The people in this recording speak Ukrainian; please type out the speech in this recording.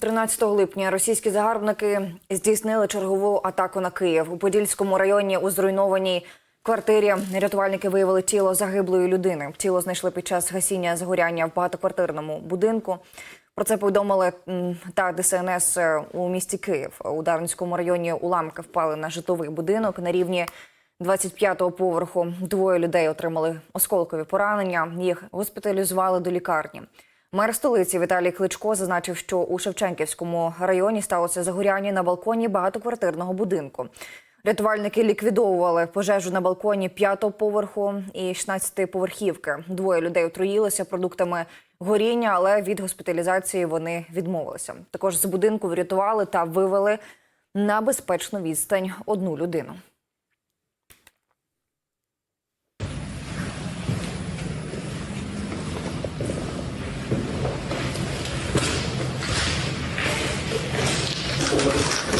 13 липня російські загарбники здійснили чергову атаку на Київ. У Подільському районі у зруйнованій квартирі рятувальники виявили тіло загиблої людини. Тіло знайшли під час гасіння загоряння в багатоквартирному будинку. Про це повідомили та ДСНС е, у місті Київ. У Дарницькому районі уламки впали на житловий будинок на рівні 25-го поверху. Двоє людей отримали осколкові поранення. Їх госпіталізували до лікарні. Мер столиці Віталій Кличко зазначив, що у Шевченківському районі сталося загоряння на балконі багатоквартирного будинку. Рятувальники ліквідовували пожежу на балконі п'ятого поверху і 16-поверхівки. Двоє людей отруїлися продуктами горіння, але від госпіталізації вони відмовилися. Також з будинку врятували та вивели на безпечну відстань одну людину. ধন্যবাদ